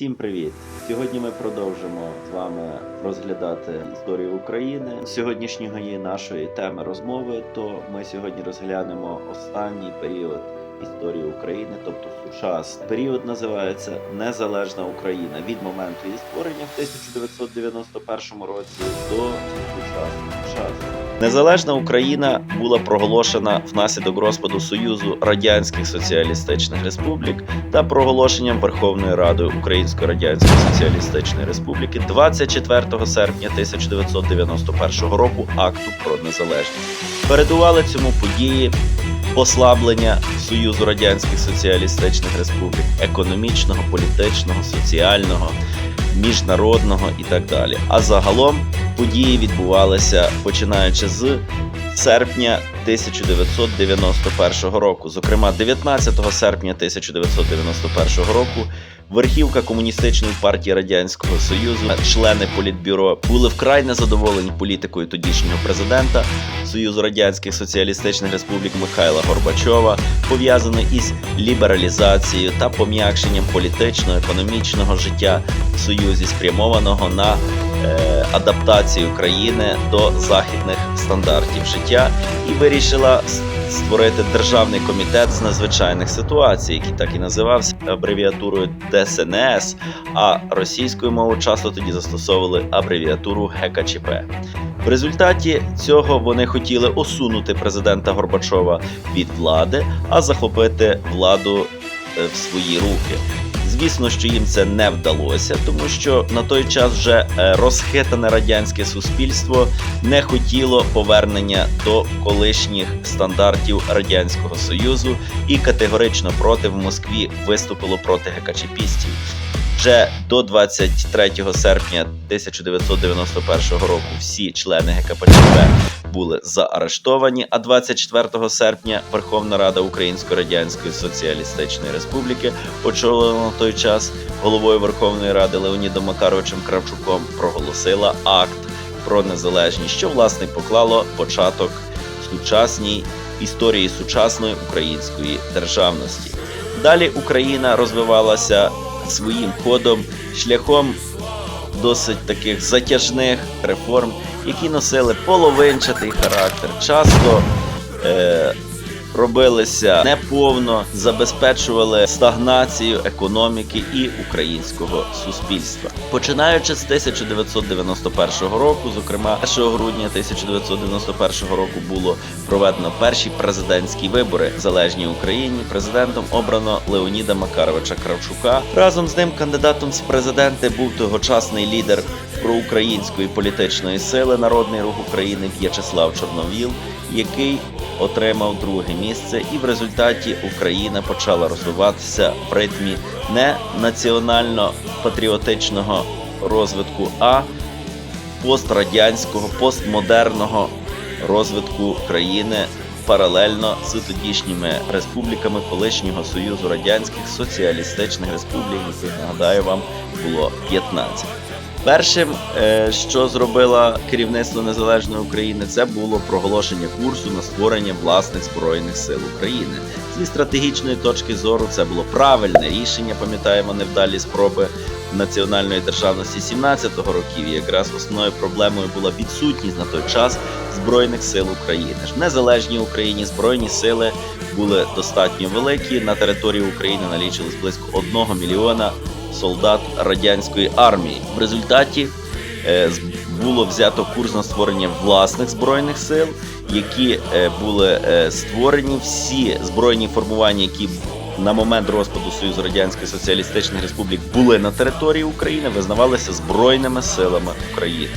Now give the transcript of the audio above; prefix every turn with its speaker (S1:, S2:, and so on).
S1: Всім привіт! Сьогодні ми продовжимо з вами розглядати історію України. Сьогоднішньої нашої теми розмови, то ми сьогодні розглянемо останній період історії України, тобто сучасний. Період називається Незалежна Україна від моменту її створення в 1991 році до сучасного часу. Незалежна Україна була проголошена внаслідок розпаду Союзу Радянських Соціалістичних Республік та проголошенням Верховною Радою Української Радянської Соціалістичної Республіки 24 серпня 1991 року акту про незалежність. Передували цьому події послаблення Союзу Радянських Соціалістичних Республік економічного, політичного, соціального, міжнародного і так далі. А загалом події відбувалися починаючи з серпня 1991 року. Зокрема, 19 серпня 1991 року верхівка комуністичної партії радянського союзу, члени політбюро були вкрай незадоволені політикою тодішнього президента. Союзу радянських соціалістичних республік Михайла Горбачова, пов'язаної із лібералізацією та пом'якшенням політичного економічного життя в союзі, спрямованого на е, адаптацію країни до західних стандартів життя, і вирішила створити державний комітет з надзвичайних ситуацій, який так і називався абревіатурою ДСНС, а російською мовою часто тоді застосовували абревіатуру ГКЧП. В результаті цього вони хотіли осунути президента Горбачова від влади, а захопити владу е, в свої руки. Звісно, що їм це не вдалося, тому що на той час вже е, розхитане радянське суспільство не хотіло повернення до колишніх стандартів радянського союзу і категорично проти в Москві виступило проти ГКЧПістів. Вже до 23 серпня 1991 року всі члени ГКПЧП були заарештовані. А 24 серпня Верховна Рада Української Радянської Соціалістичної Республіки, очолена на той час головою Верховної Ради Леонідом Макаровичем Кравчуком, проголосила акт про незалежність, що власне поклало початок сучасній історії сучасної української державності. Далі Україна розвивалася своїм ходом шляхом досить таких затяжних реформ, які носили половинчатий характер, часто е, робилися неповно, забезпечували стагнацію економіки і українського суспільства. Починаючи з 1991 року, зокрема 1 грудня 1991 року було проведено перші президентські вибори в залежній Україні. Президентом обрано Леоніда Макаровича Кравчука. Разом з ним кандидатом з президенти був тогочасний лідер проукраїнської політичної сили Народний рух України В'ячеслав Чорновіл, який отримав друге місце, і в результаті Україна почала розвиватися в ритмі не національно-патріотичного розвитку, а пострадянського, постмодерного розвитку країни паралельно з тодішніми республіками колишнього Союзу Радянських Соціалістичних Республік, яких нагадаю вам було 15. Першим, е, що зробило керівництво незалежної України, це було проголошення курсу на створення власних збройних сил України. Зі стратегічної точки зору це було правильне рішення. Пам'ятаємо невдалі спроби національної державності 17-го років. І якраз основною проблемою була відсутність на той час збройних сил України. В незалежній Україні збройні сили були достатньо великі. На території України налічилось близько 1 мільйона солдат радянської армії. В результаті е, було взято курс на створення власних збройних сил, які е, були е, створені всі збройні формування, які на момент розпаду Союзу Радянських Соціалістичних Республік були на території України, визнавалися збройними силами України.